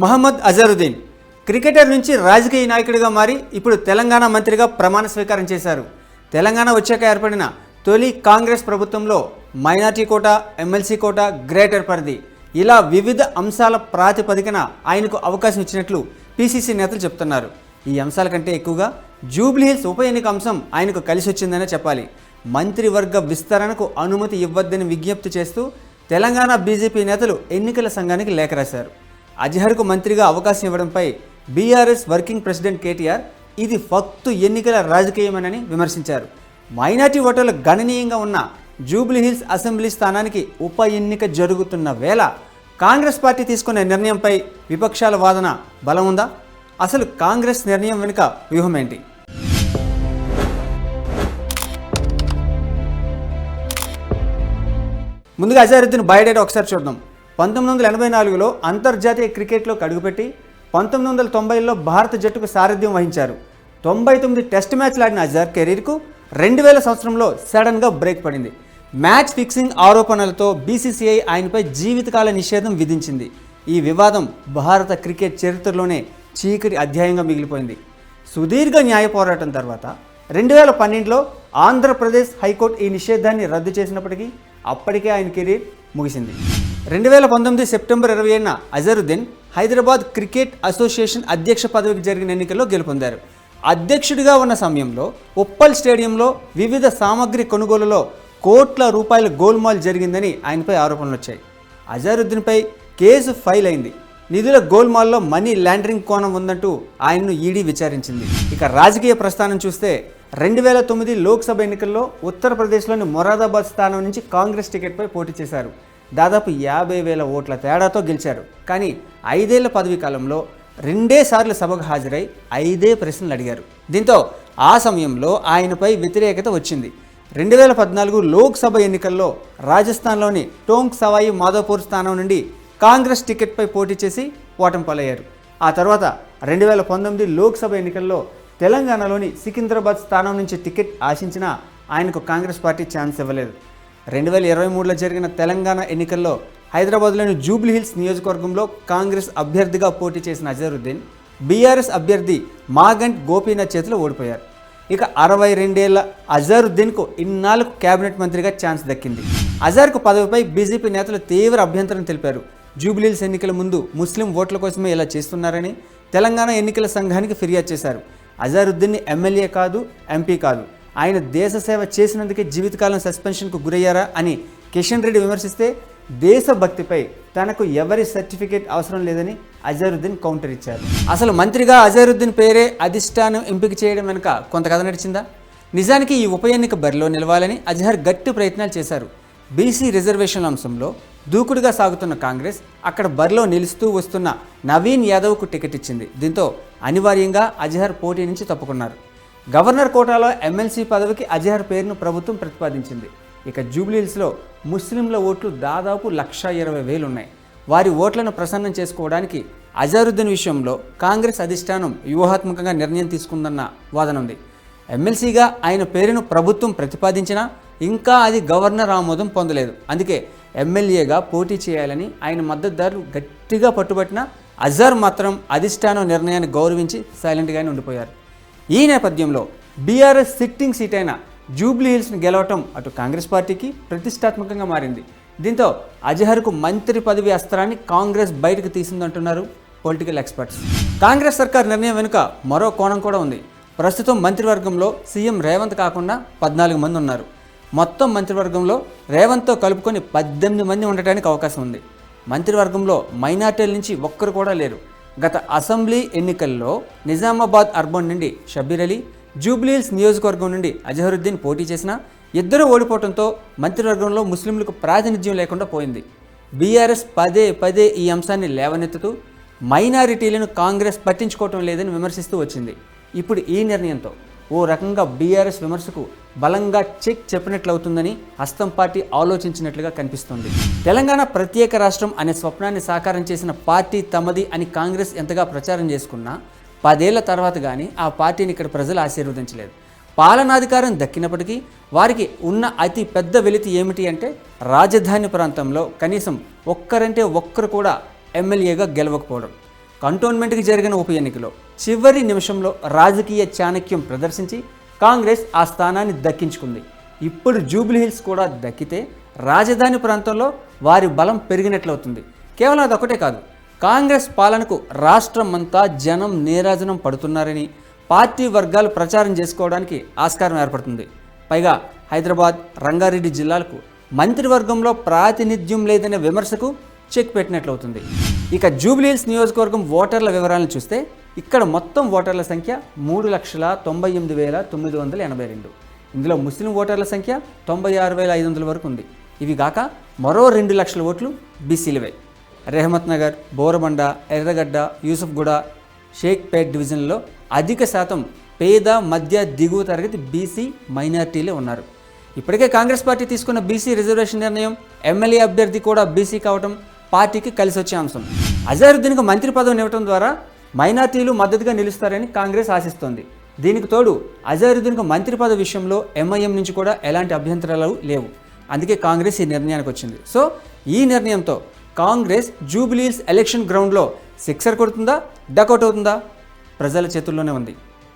Mohammed Azharuddin cricketer నుంచి రాజకీయ నాయకుడిగా మారి ఇప్పుడు తెలంగాణ మంత్రిగా ప్రమాణ స్వీకారం చేశారు. తెలంగాణ వచ్చాక ఏర్పడిన తొలి కాంగ్రెస్ ప్రభుత్వంలో minority quota MLC quota greater పరిధి. ఇలా వివిధ అంశాల ప్రాతిపదికన ఆయనకు అవకాశం ఇచ్చినట్లు పీసీసీ నేతలు చెప్తున్నారు. ఈ అంశాల కంటే ఎక్కువగా జూబ్లీహిల్స్ ఉప ఎన్నిక అంశం ఆయనకు కలిసి వచ్చిందనే చెప్పాలి. మంత్రివర్గ విస్తరణకు అనుమతి ఇవ్వద్దని విజ్ఞప్తి చేస్తూ తెలంగాణ బీజేపీ నేతలు ఎన్నికల సంఘానికి లేఖ రాశారు. అజహర్కు మంత్రిగా అవకాశం ఇవ్వడంపై బీఆర్ఎస్ వర్కింగ్ ప్రెసిడెంట్ కేటీఆర్ ఇది ఫక్తు ఎన్నికల రాజకీయమేనని విమర్శించారు. మైనార్టీ ఓటర్లు గణనీయంగా ఉన్న జూబ్లీహిల్స్ అసెంబ్లీ స్థానానికి ఉప ఎన్నిక జరుగుతున్న వేళ కాంగ్రెస్ పార్టీ తీసుకున్న నిర్ణయంపై విపక్షాల వాదన బలం ఉందా? అసలు కాంగ్రెస్ నిర్ణయం వెనుక వ్యూహం ఏంటి ముందుగా అజారుద్దీన్ బయోడేటా ఒకసారి చూద్దాం. పంతొమ్మిది వందల ఎనభై నాలుగులో అంతర్జాతీయ క్రికెట్లో అడుగుపెట్టి పంతొమ్మిది వందల తొంభైలో భారత జట్టుకు సారథ్యం వహించారు. తొంభై తొమ్మిది టెస్ట్ మ్యాచ్లు ఆడిన అజార్ కెరీర్కు రెండు వేల సంవత్సరంలో సడన్గా బ్రేక్ పడింది. మ్యాచ్ ఫిక్సింగ్ ఆరోపణలతో బీసీసీఐ ఆయనపై జీవితకాల నిషేధం విధించింది. ఈ వివాదం భారత క్రికెట్ చరిత్రలోనే చీకటి అధ్యాయంగా మిగిలిపోయింది. సుదీర్ఘ న్యాయ పోరాటం తర్వాత రెండు వేల పన్నెండులో ఆంధ్రప్రదేశ్ హైకోర్టు ఈ నిషేధాన్ని రద్దు చేసినప్పటికీ అప్పటికే ఆయన కెరీర్ ముగిసింది. రెండు వేల పంతొమ్మిది సెప్టెంబర్ ఇరవై ఏడున అజరుద్దీన్ హైదరాబాద్ క్రికెట్ అసోసియేషన్ అధ్యక్ష పదవికి జరిగిన ఎన్నికల్లో గెలుపొందారు. అధ్యక్షుడిగా ఉన్న సమయంలో ఉప్పల్ స్టేడియంలో వివిధ సామగ్రి కొనుగోలులో కోట్ల రూపాయల గోల్మాల్ జరిగిందని ఆయనపై ఆరోపణలు వచ్చాయి అజరుద్దీన్పై కేసు ఫైల్ అయింది నిధుల గోల్మాల్లో మనీ ల్యాండరింగ్ కోణం ఉందంటూ ఆయన్ను ఈడీ విచారించింది. ఇక రాజకీయ ప్రస్థానం చూస్తే రెండు వేల తొమ్మిది లోక్సభ ఎన్నికల్లో ఉత్తరప్రదేశ్లోని మొరాదాబాద్ స్థానం నుంచి కాంగ్రెస్ టికెట్పై పోటీ చేశారు. దాదాపు యాభై వేల ఓట్ల తేడాతో గెలిచారు. కానీ ఐదేళ్ళ పదవీ కాలంలో రెండే సార్లు సభకు హాజరై ఐదే ప్రశ్నలు అడిగారు. దీంతో ఆ సమయంలో ఆయనపై వ్యతిరేకత వచ్చింది. రెండు వేల పద్నాలుగు లోక్సభ ఎన్నికల్లో రాజస్థాన్లోని టోంక్ సవాయి మాధోపూర్ స్థానం నుండి కాంగ్రెస్ టికెట్పై పోటీ చేసి ఓటమి పాలయ్యారు. ఆ తర్వాత రెండు వేల పంతొమ్మిది లోక్సభ ఎన్నికల్లో తెలంగాణలోని సికింద్రాబాద్ స్థానం నుంచి టికెట్ ఆశించినా ఆయనకు కాంగ్రెస్ పార్టీ ఛాన్స్ ఇవ్వలేదు. రెండు వేల ఇరవై మూడులో జరిగిన తెలంగాణ ఎన్నికల్లో హైదరాబాద్లోని జూబ్లీహిల్స్ నియోజకవర్గంలో కాంగ్రెస్ అభ్యర్థిగా పోటీ చేసిన అజరుద్దీన్ బీఆర్ఎస్ అభ్యర్థి మాగంట్ గోపీనాథ్ చేతిలో ఓడిపోయారు. ఇక అరవై రెండేళ్ళ అజరుద్దీన్కు ఇన్నాళ్ళకు కేబినెట్ మంత్రిగా ఛాన్స్ దక్కింది. అజర్కు పదవిపై బీజేపీ నేతలు తీవ్ర అభ్యంతరం తెలిపారు. జూబిలీల్స్ ఎన్నికల ముందు ముస్లిం ఓట్ల కోసమే ఇలా చేస్తున్నారని తెలంగాణ ఎన్నికల సంఘానికి ఫిర్యాదు చేశారు. అజారుద్దీన్ ఎమ్మెల్యే కాదు ఎంపీ కాదు. ఆయన దేశ సేవ చేసినందుకే జీవితకాలం సస్పెన్షన్కు గురయ్యారా అని కిషన్ రెడ్డి విమర్శిస్తే దేశభక్తిపై తనకు ఎవరి సర్టిఫికేట్ అవసరం లేదని అజరుద్దీన్ కౌంటర్ ఇచ్చారు. అసలు మంత్రిగా అజరుద్దీన్ పేరే అధిష్టానం ఎంపిక చేయడం వెనుక కొంత కథ నడిచిందా? నిజానికి ఈ ఉప ఎన్నిక బరిలో నిలవాలని అజహర్ గట్టి ప్రయత్నాలు చేశారు. బీసీ రిజర్వేషన్ల అంశంలో దూకుడుగా సాగుతున్న కాంగ్రెస్ అక్కడ బరిలో నిలుస్తూ వస్తున్న నవీన్ యాదవ్కు టికెట్ ఇచ్చింది. దీంతో అనివార్యంగా అజహర్ పోటీ నుంచి తప్పుకున్నారు. గవర్నర్ కోటాలో ఎమ్మెల్సీ పదవికి అజహర్ పేరును ప్రభుత్వం ప్రతిపాదించింది. ఇక జూబ్లీహిల్స్లో ముస్లింల ఓట్లు దాదాపు లక్ష ఇరవై వేలు ఉన్నాయి. వారి ఓట్లను ప్రసన్నం చేసుకోవడానికి అజారుద్దీన్ విషయంలో కాంగ్రెస్ అధిష్టానం వ్యూహాత్మకంగా నిర్ణయం తీసుకుందన్న వాదన ఉంది ఎమ్మెల్సీగా ఆయన పేరును ప్రభుత్వం ప్రతిపాదించినా ఇంకా అది గవర్నర్ ఆమోదం పొందలేదు. అందుకే ఎమ్మెల్యేగా పోటీ చేయాలని ఆయన మద్దతుదారులు గట్టిగా పట్టుబట్టిన అజర్ మాత్రం అధిష్టానం నిర్ణయాన్ని గౌరవించి సైలెంట్గానే ఉండిపోయారు. ఈ నేపథ్యంలో బీఆర్ఎస్ సిట్టింగ్ సీట్ అయిన జూబ్లీ హిల్స్ని గెలవటం అటు కాంగ్రెస్ పార్టీకి ప్రతిష్టాత్మకంగా మారింది. దీంతో అజహర్కు మంత్రి పదవి అస్త్రాన్ని కాంగ్రెస్ బయటకు తీసిందంటున్నారు పొలిటికల్ ఎక్స్పర్ట్స్ కాంగ్రెస్ సర్కార్ నిర్ణయం వెనుక మరో కోణం కూడా ఉంది. ప్రస్తుతం మంత్రివర్గంలో సీఎం రేవంత్ కాకుండా పద్నాలుగు మంది ఉన్నారు. మొత్తం మంత్రివర్గంలో రేవంత్తో కలుపుకొని పద్దెనిమిది మంది ఉండటానికి అవకాశం ఉంది. మంత్రివర్గంలో మైనార్టీల నుంచి ఒక్కరు కూడా లేరు. గత అసెంబ్లీ ఎన్నికల్లో నిజామాబాద్ అర్బన్ నుండి షబీర్ అలీ జూబ్లీహిల్స్ నియోజకవర్గం నుండి అజహరుద్దీన్ పోటీ చేసినా ఇద్దరు ఓడిపోవడంతో మంత్రివర్గంలో ముస్లింలకు ప్రాతినిధ్యం లేకుండా పోయింది. బీఆర్ఎస్ పదే పదే ఈ అంశాన్ని లేవనెత్తుతూ మైనారిటీలను కాంగ్రెస్ పట్టించుకోవటం లేదని విమర్శిస్తూ వచ్చింది. ఇప్పుడు ఈ నిర్ణయంతో ఓ రకంగా బీఆర్ఎస్ విమర్శకు బలంగా చెక్ చెప్పినట్లవుతుందని హస్తం పార్టీ ఆలోచించినట్లుగా కనిపిస్తోంది. తెలంగాణ ప్రత్యేక రాష్ట్రం అనే స్వప్నాన్ని సాకారం చేసిన పార్టీ తమది అని కాంగ్రెస్ ఎంతగా ప్రచారం చేసుకున్నా పదేళ్ళ తర్వాత కానీ ఆ పార్టీని ఇక్కడ ప్రజలు ఆశీర్వదించలేదు. పాలనాధికారం దక్కినప్పటికీ వారికి ఉన్న అతి పెద్ద వెలితి ఏమిటి అంటే రాజధాని ప్రాంతంలో కనీసం ఒక్కరంటే ఒక్కరు కూడా ఎమ్మెల్యేగా గెలవకపోవడం. కంటోన్మెంట్కి జరిగిన ఉప ఎన్నికలో చివరి నిమిషంలో రాజకీయ చాణక్యం ప్రదర్శించి కాంగ్రెస్ ఆ స్థానాన్ని దక్కించుకుంది. ఇప్పుడు జూబ్లీహిల్స్ కూడా దక్కితే రాజధాని ప్రాంతంలో వారి బలం పెరిగినట్లవుతుంది. కేవలం అదొకటే కాదు కాంగ్రెస్ పాలనకు రాష్ట్రం అంతా జనం నీరాజనం పడుతున్నారని పార్టీ వర్గాలు ప్రచారం చేసుకోవడానికి ఆస్కారం ఏర్పడుతుంది. పైగా హైదరాబాద్ రంగారెడ్డి జిల్లాలకు మంత్రివర్గంలో ప్రాతినిధ్యం లేదనే విమర్శకు చెక్ పెట్టినట్లు అవుతుంది ఇక జూబ్లీహిల్స్ నియోజకవర్గం ఓటర్ల వివరాలను చూస్తే ఇక్కడ మొత్తం ఓటర్ల సంఖ్య మూడు లక్షల తొంభై ఎనిమిది వేల తొమ్మిది వందల ఎనభై రెండు. ఇందులో ముస్లిం ఓటర్ల సంఖ్య తొంభై ఆరు వేల ఐదు వందల వరకు ఉంది. ఇవి కాక మరో రెండు లక్షల ఓట్లు బీసీలవే. రెహమత్ నగర్ బోరబండ ఎర్రగడ్డ యూసుఫ్గూడ షేక్పేట్ డివిజన్లో అధిక శాతం పేద మధ్య దిగువ తరగతి బీసీ మైనార్టీలే ఉన్నారు. ఇప్పటికే కాంగ్రెస్ పార్టీ తీసుకున్న బీసీ రిజర్వేషన్ నిర్ణయం ఎమ్మెల్యే అభ్యర్థి కూడా బీసీ కావటం పార్టీకి కలిసి వచ్చే అంశం. అజారుద్దీన్కు మంత్రి పదవిని ఇవ్వడం ద్వారా మైనార్టీలు మద్దతుగా నిలుస్తారని కాంగ్రెస్ ఆశిస్తోంది. దీనికి తోడు అజారుద్దీన్కు మంత్రి పదవి విషయంలో ఎంఐఎం నుంచి కూడా ఎలాంటి అభ్యంతరాలు లేవు. అందుకే కాంగ్రెస్ ఈ నిర్ణయానికి వచ్చింది. సో ఈ నిర్ణయంతో కాంగ్రెస్ జూబిలీస్ ఎలక్షన్ గ్రౌండ్లో సిక్సర్ కొడుతుందా డకౌట్ అవుతుందా? ప్రజల చేతుల్లోనే ఉంది.